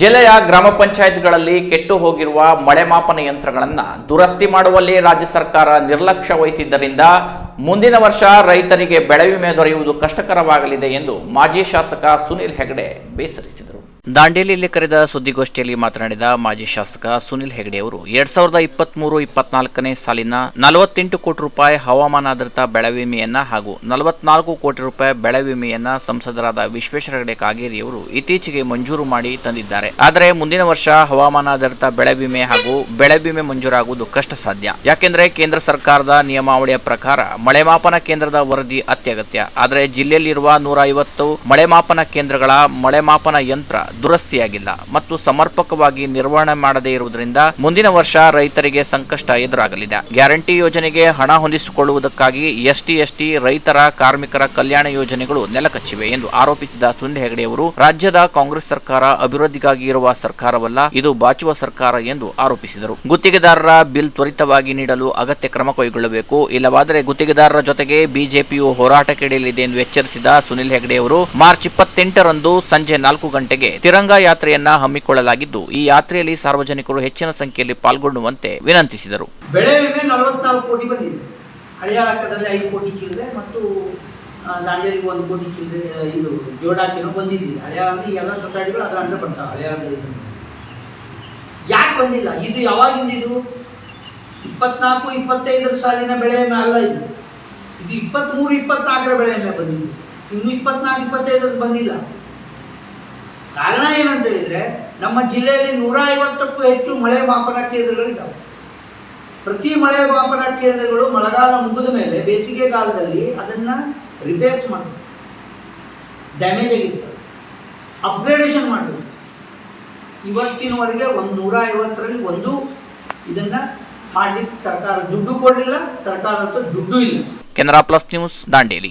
ಜಿಲ್ಲೆಯ ಗ್ರಾಮ ಪಂಚಾಯತ್ಗಳಲ್ಲಿ ಕೆಟ್ಟು ಹೋಗಿರುವ ಮಳೆ ಮಾಪನ ಯಂತ್ರಗಳನ್ನು ದುರಸ್ತಿ ಮಾಡುವಲ್ಲಿ ರಾಜ್ಯ ಸರ್ಕಾರ ನಿರ್ಲಕ್ಷ್ಯ ವಹಿಸಿದ್ದರಿಂದ ಮುಂದಿನ ವರ್ಷ ರೈತರಿಗೆ ಬೆಳೆ ವಿಮೆ ದೊರೆಯುವುದು ಕಷ್ಟಕರವಾಗಲಿದೆ ಎಂದು ಮಾಜಿ ಶಾಸಕ ಸುನಿಲ್ ಹೆಗಡೆ ಬೇಸರಿಸಿದರು. ದಾಂಡೇಲಿಯಲ್ಲಿ ಕರೆದ ಸುದ್ದಿಗೋಷ್ಠಿಯಲ್ಲಿ ಮಾತನಾಡಿದ ಮಾಜಿ ಶಾಸಕ ಸುನಿಲ್ ಹೆಗಡೆ ಅವರು, ಎರಡ್ ಸಾವಿರದ ಇಪ್ಪತ್ಮೂರು, ಇಪ್ಪತ್ನಾಲ್ಕನೇ ಸಾಲಿನ ನಲವತ್ತೆಂಟು ಕೋಟಿ ರೂಪಾಯಿ ಹವಾಮಾನಾಧಾರಿತ ಬೆಳೆ ವಿಮೆಯನ್ನ ಹಾಗೂ ನಲವತ್ನಾಲ್ಕು ಕೋಟಿ ರೂಪಾಯಿ ಬೆಳೆ ವಿಮೆಯನ್ನ ಸಂಸದರಾದ ವಿಶ್ವೇಶ್ವರ ಹೆಗಡೆ ಕಾಗೇರಿ ಅವರು ಇತ್ತೀಚೆಗೆ ಮಂಜೂರು ಮಾಡಿ ತಂದಿದ್ದಾರೆ. ಆದರೆ ಮುಂದಿನ ವರ್ಷ ಹವಾಮಾನಾಧಾರಿತ ಬೆಳೆ ವಿಮೆ ಹಾಗೂ ಬೆಳೆ ವಿಮೆ ಮಂಜೂರಾಗುವುದು ಕಷ್ಟ ಸಾಧ್ಯ ಯಾಕೆಂದ್ರೆ ಕೇಂದ್ರ ಸರ್ಕಾರದ ನಿಯಮಾವಳಿಯ ಪ್ರಕಾರ ಮಳೆ ಮಾಪನ ಕೇಂದ್ರದ ವರದಿ ಅತ್ಯಗತ್ಯ. ಆದರೆ ಜಿಲ್ಲೆಯಲ್ಲಿರುವ ನೂರ ಐವತ್ತು ಮಳೆ ಮಾಪನ ಕೇಂದ್ರಗಳ ಮಳೆ ಮಾಪನ ಯಂತ್ರ ದುರಸ್ತಿಯಾಗಿಲ್ಲ ಮತ್ತು ಸಮರ್ಪಕವಾಗಿ ನಿರ್ವಹಣೆ ಮಾಡದೇ ಇರುವುದರಿಂದ ಮುಂದಿನ ವರ್ಷ ರೈತರಿಗೆ ಸಂಕಷ್ಟ ಎದುರಾಗಲಿದೆ. ಗ್ಯಾರಂಟಿ ಯೋಜನೆಗೆ ಹಣ ಹೊಂದಿಸಿಕೊಳ್ಳುವುದಕ್ಕಾಗಿ ಎಸ್ಟಿ ಎಸ್ಟಿ ರೈತರ, ಕಾರ್ಮಿಕರ ಕಲ್ಯಾಣ ಯೋಜನೆಗಳು ನೆಲಕಚ್ಚಿವೆ ಎಂದು ಆರೋಪಿಸಿದ ಸುನಿಲ್ ಹೆಗಡೆ ಅವರು, ರಾಜ್ಯದ ಕಾಂಗ್ರೆಸ್ ಸರ್ಕಾರ ಅಭಿವೃದ್ಧಿಗಾಗಿ ಇರುವ ಸರ್ಕಾರವಲ್ಲ, ಇದು ಬಾಚುವ ಸರ್ಕಾರ ಎಂದು ಆರೋಪಿಸಿದರು. ಗುತ್ತಿಗೆದಾರರ ಬಿಲ್ ತ್ವರಿತವಾಗಿ ನೀಡಲು ಅಗತ್ಯ ಕ್ರಮ ಕೈಗೊಳ್ಳಬೇಕು. ಇಲ್ಲವಾದರೆ ಗುತ್ತಿಗೆದಾರರ ಜೊತೆಗೆ ಬಿಜೆಪಿಯು ಹೋರಾಟಕ್ಕೆ ಕೇಳಲಿದೆ ಎಂದು ಎಚ್ಚರಿಸಿದ ಸುನಿಲ್ ಹೆಗಡೆ ಅವರು, ಮಾರ್ಚ್ ಇಪ್ಪತ್ತೆಂಟರಂದು ಸಂಜೆ ನಾಲ್ಕು ಗಂಟೆಗೆ ತಿರಂಗ ಯಾತ್ರೆಯನ್ನ ಹಮ್ಮಿಕೊಳ್ಳಲಾಗಿದ್ದು, ಈ ಯಾತ್ರೆಯಲ್ಲಿ ಸಾರ್ವಜನಿಕರು ಹೆಚ್ಚಿನ ಸಂಖ್ಯೆಯಲ್ಲಿ ಪಾಲ್ಗೊಳ್ಳುವಂತೆ ವಿನಂತಿಸಿದರು. ಬೆಳೆ ವಿಮೆ ನಲವತ್ನಾಲ್ಕು ಕೋಟಿ ಬಂದಿದೆ. ಹಳಿಯಾಳಕದಲ್ಲಿ ಐದು ಕೋಟಿ ಚಿಲ್ಲರೆ ಮತ್ತು ದಾಂಡೇಲಿಗೆ ಒಂದು ಕೋಟಿ ಚಿಲ್ಲರೆ ಇದು ಜೋಡಾಕಿನೂ ಬಂದಿದ್ದಿಲ್ಲ ಹಳೆಯ ಎಲ್ಲ ಸೊಸೈಟಿಗಳು ಅದರ ಅಂಡರ್ ಬರ್ತಾವೆ ಹಳೆಯಾಳದಲ್ಲಿ ಯಾಕೆ ಬಂದಿಲ್ಲ? ಇದು ಯಾವಾಗಿಂದ ಇದು? ಇಪ್ಪತ್ನಾಲ್ಕು, ಇಪ್ಪತ್ತೈದರ ಸಾಲಿನ ಬೆಳೆ ವಿಮೆ ಅಲ್ಲ ಇದು. ಇದು ಇಪ್ಪತ್ತ್ಮೂರು, ಇಪ್ಪತ್ನಾಲ್ಕರ ಬೆಳೆ ವಿಮೆ ಬಂದಿದೆ. ಇನ್ನು ಇಪ್ಪತ್ನಾಲ್ಕು, ಇಪ್ಪತ್ತೈದರದ್ದು ಬಂದಿಲ್ಲ. ಕಾರಣ ಏನಂತ ಹೇಳಿದ್ರೆ ನಮ್ಮ ಜಿಲ್ಲೆಯಲ್ಲಿ ನೂರ ಐವತ್ತಕ್ಕೂ ಹೆಚ್ಚು ಮಳೆ ಮಾಪನ ಕೇಂದ್ರಗಳಿದ್ದಾವೆ ಪ್ರತಿ ಮಳೆ ಮಾಪನ ಕೇಂದ್ರಗಳು ಮಳೆಗಾಲ ಮುಗಿದ ಮೇಲೆ ಬೇಸಿಗೆ ಕಾಲದಲ್ಲಿ ಅದನ್ನ ರಿಪೇರ್ಸ್ ಮಾಡಬೇಕು. ಡ್ಯಾಮೇಜ್ ಆಗಿತ್ತು ಅಪ್ಗ್ರೇಡೇಷನ್ ಮಾಡಬೇಕು. ಇವತ್ತಿನವರೆಗೆ ಒಂದು ನೂರ ಐವತ್ತರಲ್ಲಿ ಒಂದು ಇದನ್ನ ಮಾಡಲಿಕ್ಕೆ ಸರ್ಕಾರ ದುಡ್ಡು ಕೊಡಲಿಲ್ಲ ಸರ್ಕಾರ ದುಡ್ಡು ಇಲ್ಲ. Canara plus news Dandeli.